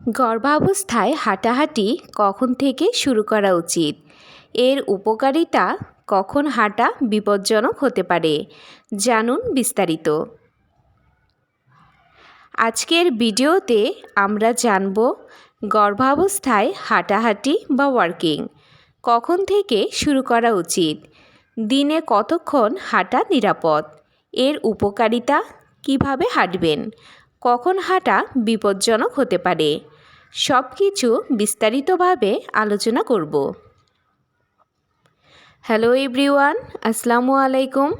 গর্ভাবস্থায় হাঁটাহাঁটি কখন থেকে শুরু করা উচিত? এর উপকারিতা কখন হাঁটা বিপজ্জনক হতে পারে? জানুন বিস্তারিত। আজকের ভিডিওতে আমরা জানব গর্ভাবস্থায় হাঁটাহাঁটি বা ওয়ার্কিং কখন থেকে শুরু করা উচিত? দিনে কতক্ষণ হাঁটা নিরাপদ? এর উপকারিতা কীভাবে হাঁটবেন? কখন হাঁটা বিপজ্জনক হতে পারে। সব কিছু বিস্তারিতভাবে আলোচনা করব। হ্যালো এভরিওয়ান, আসসালামু আলাইকুম।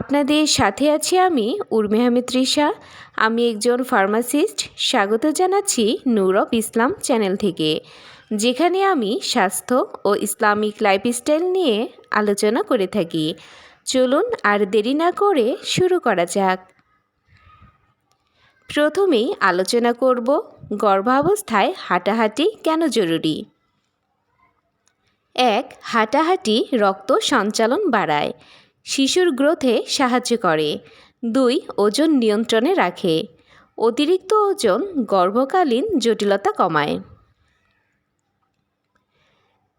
আপনাদের সাথে আছি আমি উর্মি তৃষা। আমি একজন ফার্মাসিস্ট। স্বাগত জানাচ্ছি নূর অফ ইসলাম চ্যানেল থেকে, যেখানে আমি স্বাস্থ্য ও ইসলামিক লাইফস্টাইল নিয়ে আলোচনা করে থাকি। চলুন আর দেরি না করে শুরু করা যাক। প্রথমেই আলোচনা করব গর্ভাবস্থায় হাঁটাহাঁটি কেন জরুরি? এক, হাঁটাহাঁটি রক্ত সঞ্চালন বাড়ায়, শিশুর গ্রোথে সাহায্য করে। দুই, ওজন নিয়ন্ত্রণে রাখে, অতিরিক্ত ওজন গর্ভকালীন জটিলতা কমায়।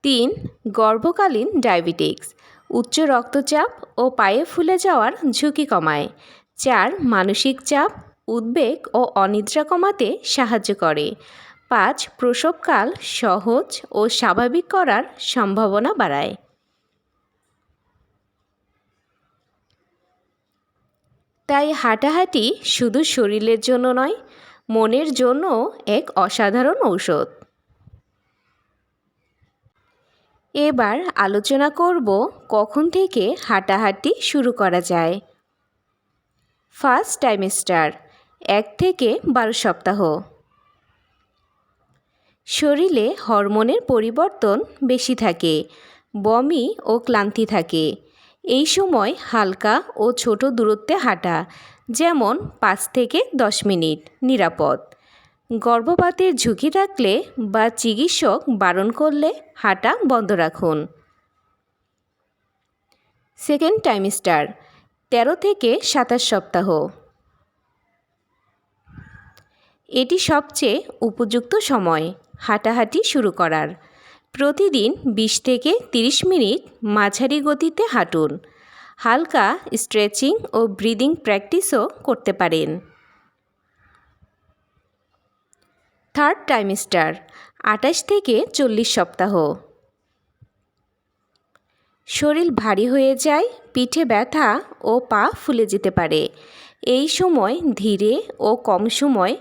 তিন, গর্ভকালীন ডায়াবেটিক্স, উচ্চ রক্তচাপ ও পায়ে ফুলে যাওয়ার ঝুঁকি কমায়। চার, মানসিক চাপ উদ্বেগ ও অনিদ্রা কমাতে সাহায্য করে। পাঁচ, প্রসবকাল সহজ ও স্বাভাবিক করার সম্ভাবনা বাড়ায়। তাই হাঁটাহাঁটি শুধু শরীরের জন্য নয়, মনের জন্য এক অসাধারণ ঔষধ। এবার আলোচনা করব কখন থেকে হাঁটাহাঁটি শুরু করা যায়। ফার্স্ট টাইমেস্টার এক থেকে বারো সপ্তাহ। শরীরে হরমোনের পরিবর্তন বেশি থাকে, বমি ও ক্লান্তি থাকে। এই সময় হালকা ও ছোট দূরত্বে হাঁটা, যেমন পাঁচ থেকে দশ মিনিট, নিরাপদ। গর্ভপাতের ঝুঁকি থাকলে বা চিকিৎসক বারণ করলে হাঁটা বন্ধ রাখুন। সেকেন্ড টাইমস্টার, তেরো থেকে সাতাশ সপ্তাহ। এটি সবচেয়ে উপযুক্ত সময় হাঁটাহাঁটি শুরু করার। প্রতিদিন বিশ থেকে ৩০ মিনিট মাঝারি গতিতে হাঁটুন। হালকা স্ট্রেচিং ও ব্রিদিং প্র্যাকটিসও করতে পারেন। থার্ড টাইমস্টার আটাশ থেকে চল্লিশ সপ্তাহ। শরীর ভারী হয়ে যায়, পিঠে ব্যথা ও পা ফুলে যেতে পারে। এই সময় ধীরে ও কম সময়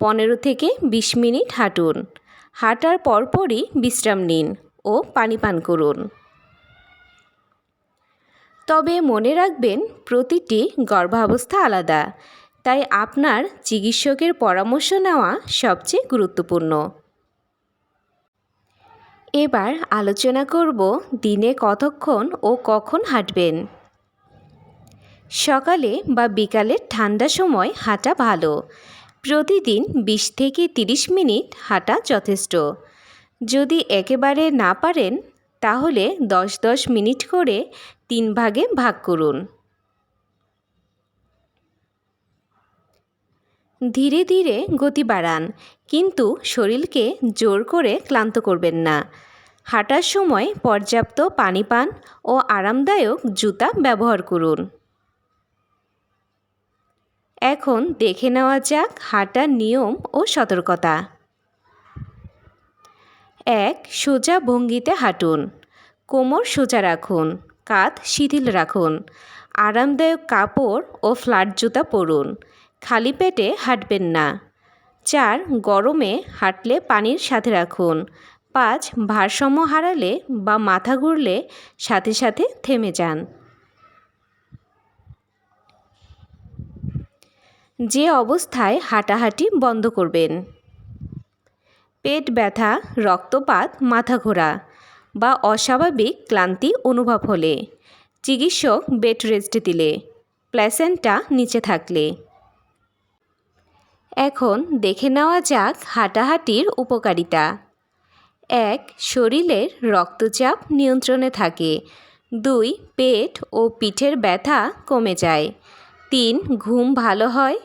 পনেরো থেকে বিশ মিনিট হাঁটুন। হাঁটার পরপরই বিশ্রাম নিন ও পানি পান করুন। তবে মনে রাখবেন, প্রতিটি গর্ভাবস্থা আলাদা, তাই আপনার চিকিৎসকের পরামর্শ নেওয়া সবচেয়ে গুরুত্বপূর্ণ। এবার আলোচনা করব দিনে কতক্ষণ ও কখন হাঁটবেন। সকালে বা বিকালের ঠান্ডা সময় হাঁটা ভালো প্রতিদিন বিশ থেকে তিরিশ মিনিট হাঁটা যথেষ্ট। যদি একেবারে না পারেন, তাহলে দশ দশ মিনিট করে তিন ভাগে ভাগ করুন। ধীরে ধীরে গতি বাড়ান, কিন্তু শরীরকে জোর করে ক্লান্ত করবেন না। হাঁটার সময় পর্যাপ্ত পানি পান ও আরামদায়ক জুতা ব্যবহার করুন। এখন দেখে নেওয়া যাক হাঁটার নিয়ম ও সতর্কতা। এক, সোজা ভঙ্গিতে হাঁটুন। কোমর সোজা রাখুন। কাঁধ শিথিল রাখুন। আরামদায়ক কাপড় ও ফ্ল্যাট জুতা পরুন। খালি পেটে হাঁটবেন না। চার, গরমে হাঁটলে পানির সাথে রাখুন। পাঁচ, ভারসাম্য হারালে বা মাথা ঘুরলে সাথে সাথে থেমে যান। যে অবস্থায় হাঁটাহাঁটি বন্ধ করবেন। পেট ব্যথা, রক্তপাত মাথা ঘোরা বা অস্বাভাবিক ক্লান্তি অনুভব হলে চিকিৎসক বেড রেস্টে দিলে প্ল্যাসেন্টা নিচে থাকলে। এখন দেখে নেওয়া যাক হাঁটাহাঁটির উপকারিতা। এক, শরীরের রক্তচাপ নিয়ন্ত্রণে থাকে। দুই, পেট ও পিঠের ব্যথা কমে যায়। তিন, ঘুম ভালো হয়।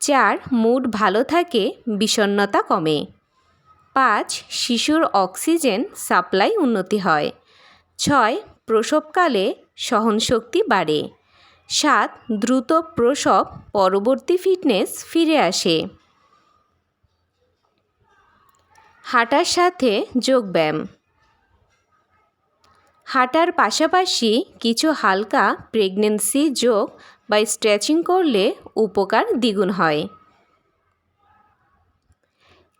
চার, মুড ভালো থাকে বিষণ্নতা কমে। পাঁচ, শিশুর অক্সিজেন সাপ্লাই উন্নতি হয়। ছয়, প্রসবকালে সহনশক্তি বাড়ে। সাত, দ্রুত প্রসব, পরবর্তী ফিটনেস ফিরে আসে। হাঁটার সাথে যোগব্যায়াম হাঁটার পাশাপাশি কিছু হালকা প্রেগনেন্সি যোগ বা স্ট্রেচিং করলে উপকার দ্বিগুণ হয়।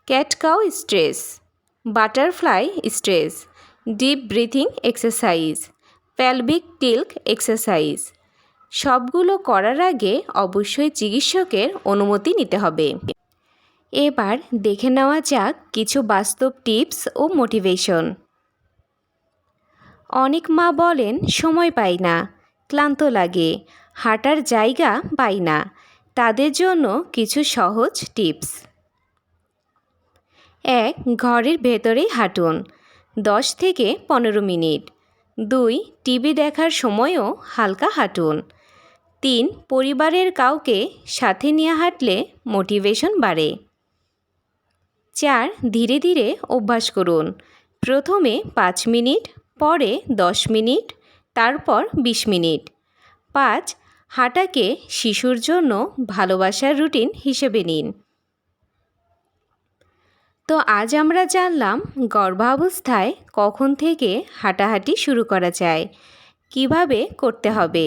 Cat cow stretch butterfly stretch deep breathing exercise pelvic tilt exercise সবগুলো করার আগে অবশ্যই চিকিৎসকের অনুমতি নিতে হবে। এবার দেখে নেওয়া যাক কিছু বাস্তব টিপস ও মোটিভেশন। অনেক মা বলেন, সময় পাই না, ক্লান্ত লাগে। হাঁটার জায়গা পাই না। তাদের জন্য কিছু সহজ টিপস। এক, ঘরের ভেতরেই হাঁটুন। দশ থেকে পনেরো মিনিট। দুই, টিভি দেখার সময়ও হালকা হাঁটুন। তিন, পরিবারের কাউকে সাথে নিয়ে হাঁটলে মোটিভেশন বাড়ে। চার, ধীরে ধীরে অভ্যাস করুন। প্রথমে পাঁচ মিনিট, পরে দশ মিনিট, তারপর বিশ মিনিট। পাঁচ হাঁটাকে শিশুর জন্য ভালোবাসার রুটিন হিসেবে নিন। তো আজ আমরা জানলাম গর্ভাবস্থায় কখন থেকে হাঁটাহাঁটি শুরু করা যায়, কীভাবে করতে হবে,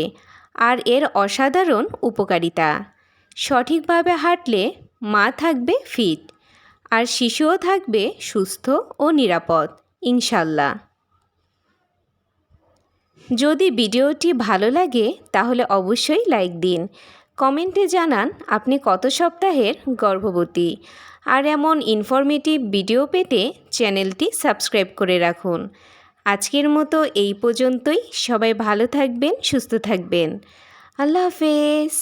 আর এর অসাধারণ উপকারিতা। সঠিকভাবে হাঁটলে মা থাকবে ফিট, আর শিশুও থাকবে সুস্থ ও নিরাপদ, ইনশাল্লাহ। যদি ভিডিওটি ভালো লাগে, তাহলে অবশ্যই লাইক দিন। কমেন্টে জানান আপনি কত সপ্তাহের গর্ভবতী। আর এমন ইনফরমেটিভ ভিডিও পেতে চ্যানেলটি সাবস্ক্রাইব করে রাখুন। আজকের মতো এই পর্যন্তই। সবাই ভালো থাকবেন, সুস্থ থাকবেন। আল্লাহ হাফেজ।